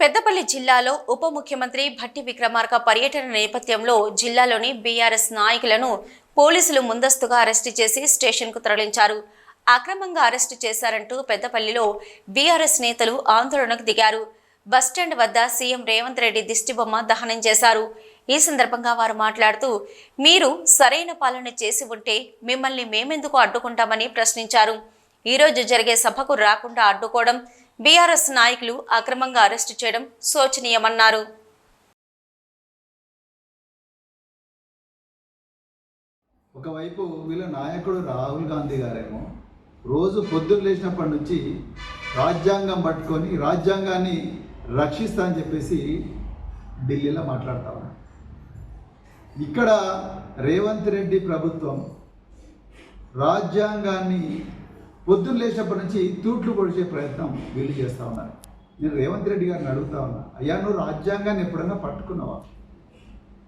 పెద్దపల్లి జిల్లాలో ఉప ముఖ్యమంత్రి భట్టి విక్రమార్క పర్యటన నేపథ్యంలో జిల్లాలోని బీఆర్ఎస్ నాయకులను పోలీసులు ముందస్తుగా అరెస్టు చేసి స్టేషన్కు తరలించారు. అక్రమంగా అరెస్టు చేశారంటూ పెద్దపల్లిలో బీఆర్ఎస్ నేతలు ఆందోళనకు దిగారు. బస్టాండ్ వద్ద సీఎం రేవంత్ రెడ్డి దిష్టిబొమ్మ దహనం చేశారు. ఈ సందర్భంగా వారు మాట్లాడుతూ మీరు సరైన పాలన చేసి ఉంటే మిమ్మల్ని మేమెందుకు అడ్డుకుంటామని ప్రశ్నించారు. ఈరోజు జరిగే సభకు రాకుండా అడ్డుకోవడం బీఆర్ఎస్ నాయకులు అక్రమంగా అరెస్టు చేయడం శోచనీయమన్నారు. ఒకవైపు వీళ్ళ నాయకుడు రాహుల్ గాంధీ గారేమో రోజు పొద్దున్న లేచినప్పటి నుంచి రాజ్యాంగం పట్టుకొని రాజ్యాంగాన్ని రక్షిస్తా అని చెప్పేసి ఢిల్లీలో మాట్లాడతా ఇక్కడ రేవంత్ రెడ్డి ప్రభుత్వం రాజ్యాంగాన్ని పొద్దున్న లేచినప్పటి నుంచి తూట్లు పొడిచే ప్రయత్నం వీళ్ళు చేస్తూ ఉన్నారు. నేను రేవంత్ రెడ్డి గారిని అడుగుతా ఉన్నా అయ్యా నువ్వు రాజ్యాంగాన్ని ఎప్పుడైనా పట్టుకున్నావా?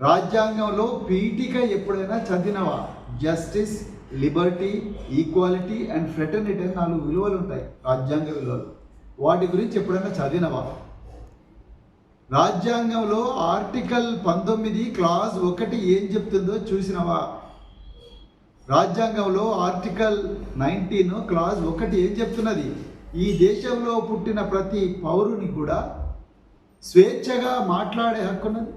రాజ్యాంగంలో పీఠిక ఎప్పుడైనా చదివినవా? Justice liberty equality and fraternity అని నాలుగు విలువలు ఉంటాయి రాజ్యాంగ విలువలు. వాటి గురించి ఎప్పుడైనా చదివినవా? రాజ్యాంగంలో ఆర్టికల్ పంతొమ్మిది క్లాజ్ ఒకటి ఏం చెప్తుందో చూసినవా? రాజ్యాంగంలో ఆర్టికల్ నైన్టీన్ క్లాజ్ ఒకటి ఏం చెప్తున్నది? ఈ దేశంలో పుట్టిన ప్రతి పౌరుని కూడా స్వేచ్ఛగా మాట్లాడే హక్కున్నది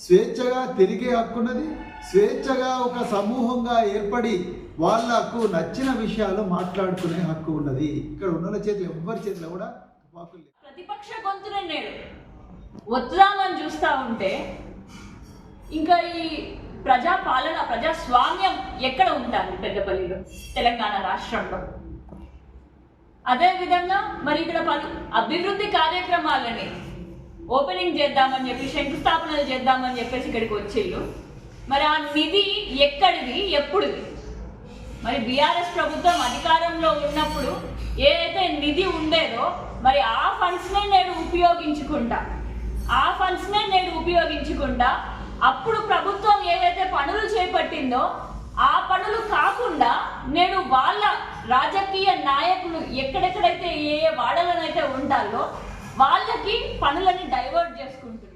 స్వేచ్ఛగా తిరిగే హక్కున్నది స్వేచ్ఛగా ఒక సమూహంగా ఏర్పడి వాళ్ళకు నచ్చిన విషయాలు మాట్లాడుకునే హక్కు ఉన్నది. ఇక్కడ ఉన్న చేతులు ఎవ్వరి చేతిలో కూడా తుపాకులు ప్రతిపక్ష గొంతునే వద్దామని చూస్తా ఉంటే ఇంకా ఈ ప్రజా పాలన ప్రజాస్వామ్యం ఎక్కడ ఉండాలి పెద్దపల్లిలో? తెలంగాణ రాష్ట్రంలో. అదే విధంగా మరి ఇక్కడ పలు అభివృద్ధి కార్యక్రమాలని ఓపెనింగ్ చేద్దామని చెప్పి శంకుస్థాపనలు చేద్దామని చెప్పేసి ఇక్కడికి వచ్చేళ్ళు. మరి ఆ నిధి ఎక్కడిది? ఎప్పుడుది? మరి బీఆర్ఎస్ ప్రభుత్వం అధికారంలో ఉన్నప్పుడు ఏదైతే నిధి ఉండేదో మరి ఆ ఫండ్స్నే నేను ఉపయోగించుకుంటా. ఆ ఫండ్స్నే నేను ఉపయోగించుకుంటా. అప్పుడు ప్రభుత్వం ఏదైతే పనులు చేపట్టిందో ఆ పనులు కాకుండా నేను వాళ్ళ రాజకీయ నాయకులు ఎక్కడెక్కడైతే ఏ ఏ వాడలనైతే ఉంటారో వాళ్ళకి పనులని డైవర్ట్ చేసుకుంటున్నాను